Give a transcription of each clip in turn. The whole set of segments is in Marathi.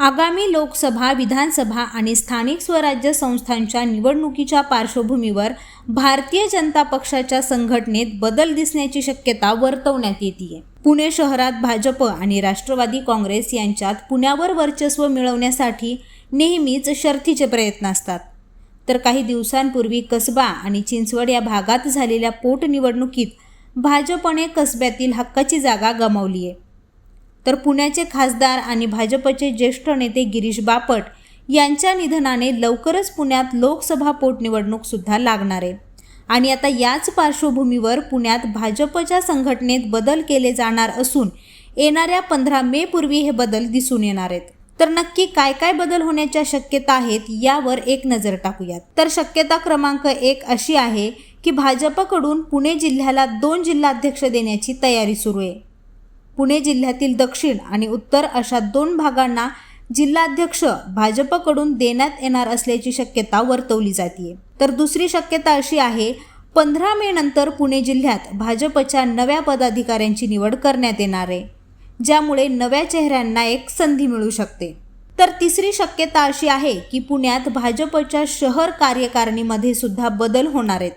आगामी लोकसभा विधानसभा आणि स्थानिक स्वराज्य संस्थांच्या निवडणुकीच्या पार्श्वभूमीवर भारतीय जनता पक्षाच्या संघटनेत बदल दिसण्याची शक्यता वर्तवण्यात येते पुणे शहरात भाजप आणि राष्ट्रवादी काँग्रेस यांच्यात पुण्यावर वर्चस्व मिळवण्यासाठी नेहमीच शर्थीचे प्रयत्न असतात. तर काही दिवसांपूर्वी कसबा आणि चिंचवड या भागात झालेल्या पोटनिवडणुकीत भाजपने कसब्यातील हक्काची जागा गमावली आहे तर पुण्याचे खासदार आणि भाजपचे ज्येष्ठ नेते गिरीश बापट यांच्या निधनाने लवकरच पुण्यात लोकसभा पोटनिवडणूक सुद्धा लागणार आहे. आणि आता याच पार्श्वभूमीवर पुण्यात भाजपच्या संघटनेत बदल केले जाणार असून येणाऱ्या पंधरा मे पूर्वी हे बदल दिसून येणार आहेत. तर नक्की काय काय बदल होण्याच्या शक्यता आहेत यावर एक नजर टाकूयात. तर शक्यता क्रमांक एक अशी आहे की भाजपकडून पुणे जिल्ह्याला दोन जिल्हाध्यक्ष देण्याची तयारी सुरू आहे. पुणे जिल्ह्यातील दक्षिण आणि उत्तर अशा दोन भागांना जिल्हाध्यक्ष भाजपकडून देण्यात येणार असल्याची शक्यता वर्तवली जाते तर दुसरी शक्यता अशी आहे पंधरा मे नंतर पुणे जिल्ह्यात भाजपच्या नव्या पदाधिकाऱ्यांची निवड करण्यात येणार आहे ज्यामुळे नव्या चेहऱ्यांना एक संधी मिळू शकते. तर तिसरी शक्यता अशी आहे की पुण्यात भाजपच्या शहर कार्यकारिणीमध्ये सुद्धा बदल होणार आहेत.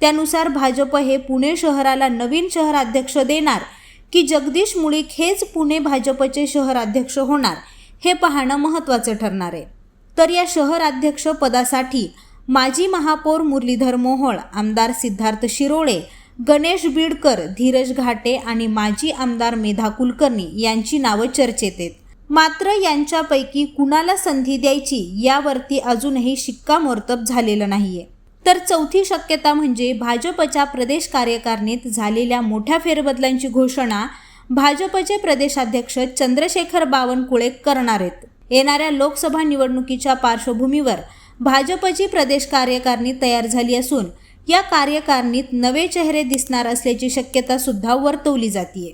त्यानुसार भाजप हे पुणे शहराला नवीन शहराध्यक्ष देणार की जगदीश मुळीक हेच पुणे भाजपचे शहराध्यक्ष होणार हे पाहणं महत्त्वाचं ठरणार आहे. तर या शहराध्यक्ष पदासाठी माजी महापौर मुरलीधर मोहोळ आमदार सिद्धार्थ शिरोळे गणेश बीडकर धीरज घाटे आणि माजी आमदार मेधा कुलकर्णी यांची नावं चर्चेत आहेत. मात्र यांच्यापैकी कुणाला संधी द्यायची यावरती अजूनही शिक्कामोर्तब झालेलं नाहीये. तर चौथी शक्यता म्हणजे भाजपच्या प्रदेश कार्यकारिणीत झालेल्या मोठ्या फेरबदलांची घोषणा भाजपचे प्रदेशाध्यक्ष चंद्रशेखर बावनकुळे करणार आहेत. येणाऱ्या लोकसभा निवडणुकीच्या पार्श्वभूमीवर भाजपची प्रदेश कार्यकारिणी तयार झाली असून या कार्यकारिणीत नवे चेहरे दिसणार असल्याची शक्यता सुद्धा वर्तवली जाते